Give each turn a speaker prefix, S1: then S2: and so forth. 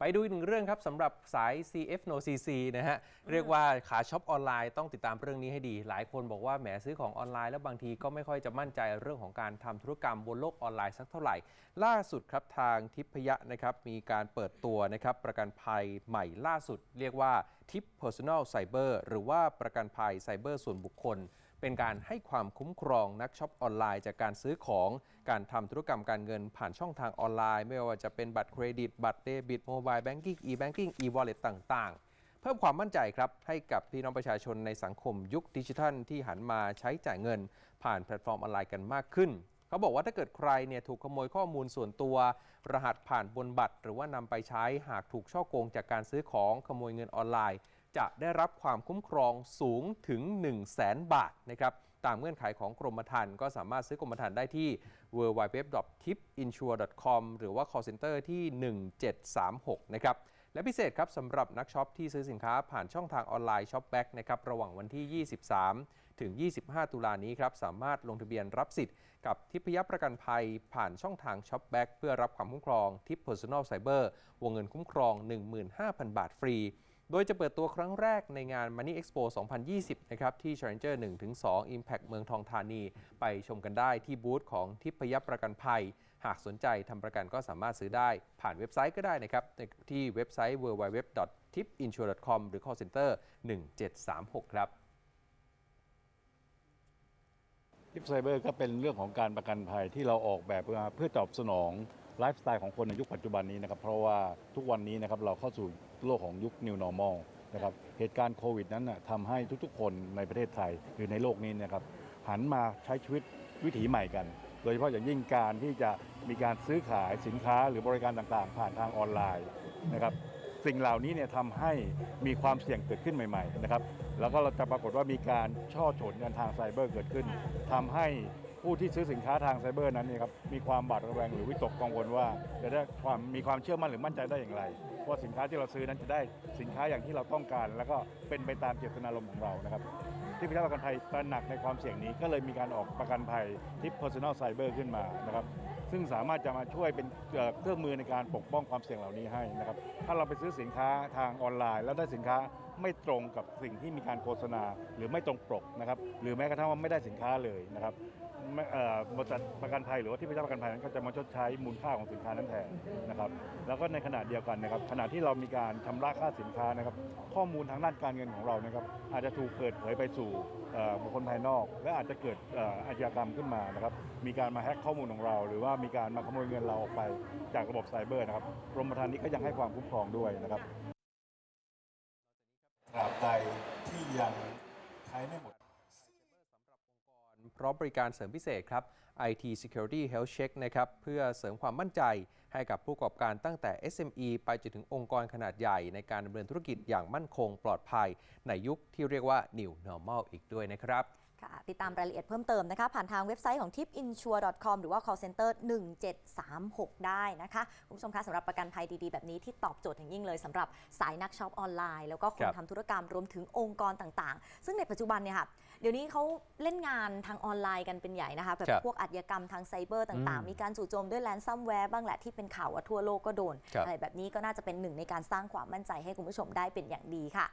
S1: ไปดูอีกหนึ่งเรื่องครับสำหรับสาย CF No CC นะฮะ เรียกว่าขาช็อปออนไลน์ต้องติดตามเรื่องนี้ให้ดี หลายคนบอกว่าแหมซื้อของออนไลน์แล้วบางทีก็ไม่ค่อยจะมั่นใจเรื่องของการทำธุรกรรมบนโลกออนไลน์สักเท่าไหร่ ล่าสุดครับทางทิพยะนะครับ มีการเปิดตัวนะครับ ประกันภัยใหม่ล่าสุด เรียกว่าทิป Personal Cyber หรือว่าประกันภัยไซเบอร์ส่วนบุคคล เป็นการให้ความคุ้มครองนักช็อปออนไลน์จากการซื้อของ การทำธุรกรรมการเงินผ่านช่องทางออนไลน์ ไม่ว่าจะเป็นบัตรเครดิต บัตรเดบิตโมบายแบงกิ้งอีแบงกิ้งอีวอลเล็ตต่างๆ เพิ่มความมั่นใจครับให้กับพี่น้องประชาชนในสังคมยุคดิจิทัล ที่หันมาใช้จ่ายเงิน ผ่านแพลตฟอร์มออนไลน์กันมากขึ้นเขาบอกว่าถ้าเกิดใครเนี่ยถูกขโมยข้อมูลส่วนตัว รหัสผ่านบนบัตร หรือว่านำไปใช้หากถูกช่อโกงจากการซื้อของขโมยเงินออนไลน์ จะได้รับความคุ้มครองสูงถึง 1 0 0 0 0แสนบาทนะครับตามเงื่อนไขของกรมธรรม์ก็สามารถซื้อกรมธรรม์ได้ที่ www.tipinsure.com หรือว่า call center ที่ 1736 นะครับและพิเศษครับสำหรับนักช็อปที่ซื้อสินค้าผ่านช่องทางออนไลน์ช็อปแบ็กนะครับระหว่างวันที่ 23 ถึง 25 ตุลานี้ครับสามารถลงทะเบียนรับสิทธิ์กับทิพยประกันภัยผ่านช่องทางช็อปแบ็กเพื่อรับความคุ้มครองทิป Personal Cyber วงเงินคุ้มครอง 15,000 บาทฟรี โดยจะเปิดตัวครั้งแรกในงาน Money Expo 2020 นะครับ ที่ Challenger 1-2 Impact เมืองทองธานี ไปชมกันได้ที่บูธของทิพยประกันภัย หากสนใจทำประกันก็สามารถซื้อได้ผ่านเว็บไซต์ก็ได้นะครับ ที่เว็บไซต์ www.tipinsure.com หรือ call center 1736 ครับ
S2: ทิปไซเบอร์ก็เป็นเรื่องของการประกันภัยที่เราออกแบบมาเพื่อตอบสนองไลฟ์สไตล์ของคนในยุคปัจจุบันนี้นะครับ เพราะว่าทุกวันนี้นะครับเราเข้าสู่ โลกของยุค New Normal นะครับเหตุการณ์โควิดนั้นนะทำให้ทุกๆ คนในประเทศไทยหรือในโลกนี้นะครับหันมาใช้ชีวิตวิถีใหม่กัน โดยเฉพาะอย่างยิ่งการที่จะมีการซื้อขายสินค้าหรือบริการต่างๆ ผ่านทางออนไลน์นะครับสิ่งเหล่านี้เนี่ยทำให้มีความเสี่ยงเกิดขึ้นใหม่ๆนะครับแล้วก็เราจะปรากฏว่ามีการช่อฉนกันทางไซเบอร์เกิดขึ้นทำให้ ผู้ที่ซื้อสินค้าทางไซเบอร์นั้นเนี่ยครับมีความบาดระแวงหรือวิตกกังวลว่า จะได้ความมีความเชื่อมั่นหรือมั่นใจได้อย่างไร ว่าสินค้าที่เราซื้อนั้นจะได้สินค้าอย่างที่เราต้องการ แล้วก็เป็นไปตามเจตนารมณ์ของเรานะครับที่พิทักษ์ประกันภัยตระหนักในความเสี่ยงนี้ก็เลยมีการออกประกันภัยที่ personal cyber ขึ้นมานะครับซึ่งสามารถจะมาช่วยเป็นเครื่องมือในการปกป้องความเสี่ยงเหล่านี้ให้นะครับ ถ้าเราไปซื้อสินค้าทางออนไลน์ แล้วได้สินค้าไม่ตรงกับสิ่งที่มีการโฆษณา หรือไม่ตรงปกนะครับ หรือแม้กระทั่งว่าไม่ได้สินค้าเลยนะครับบริษัทประกันภัยหรือว่าที่พิทักษ์ประกันภัยนั้นก็จะมาชดใช้มูลค่าของสินค้านั้นแทนนะครับแล้วก็ในขณะเดียวกันนะครับขณะที่เรามีการชำระค่าสินค้านะครับข้อมูลทางด้านการเงินของเรานะครับอาจจะถูกเปิดเผยไปสู่บุคคลภายนอก และอาจจะเกิดเอ่ออาชญากรรมขึ้นมานะครับมีการมาแฮ็กข้อมูลของเรา หรือว่ามีการมาขโมยเงินเราออกไปจากระบบไซเบอร์นะครับกรมธรรม์นี้ก็ยังให้ความคุ้มครองด้วยนะครับตราบใดที่ยังใช้ไม่หมด
S1: พร้อมบริการเสริมพิเศษครับ IT Security Health Check นะครับเพื่อเสริมความมั่นใจให้กับผู้ประกอบการตั้งแต่ SME ไปจนถึงองค์กรขนาดใหญ่ในการดำเนินธุรกิจอย่างมั่นคงปลอดภัย ในยุคที่เรียกว่า New Normal อีกด้วยนะครับ
S3: ค่ะติดตามรายละเอียดเพิ่มเติมนะคะ ผ่านทางเว็บไซต์ของ tipinsure.com หรือว่า call center 1736 ได้นะคะ คุณผู้ชมคะสำหรับประกันภัยดีๆ แบบนี้ที่ตอบโจทย์อย่างยิ่งเลยสำหรับสายนักช็อปออนไลน์ แล้วก็ค
S1: คนรับ
S3: ทำธุรกรรมรวมถึงองค์กรต่างๆ ซึ่งในปัจจุบันเนี่ยค่ะ เดี๋ยวนี้เขาเล่นงานทางออนไลน์กันเป็นใหญ่นะคะแบบ
S1: ครับ
S3: พวกอาชญากรรมทางไซเบอร์ต่าง
S1: อืม
S3: ๆมีการจู่โจมด้วยแลนซัมแวร์บ้างแหละที่เป็นข่าวว่าทั่วโลกก็โดน
S1: ครับ
S3: อะไรแบบนี้ก็น่าจะเป็นหนึ่งในการสร้างความมั่นใจให้คุณผู้ชมได้เป็นอย่างดีค่ะ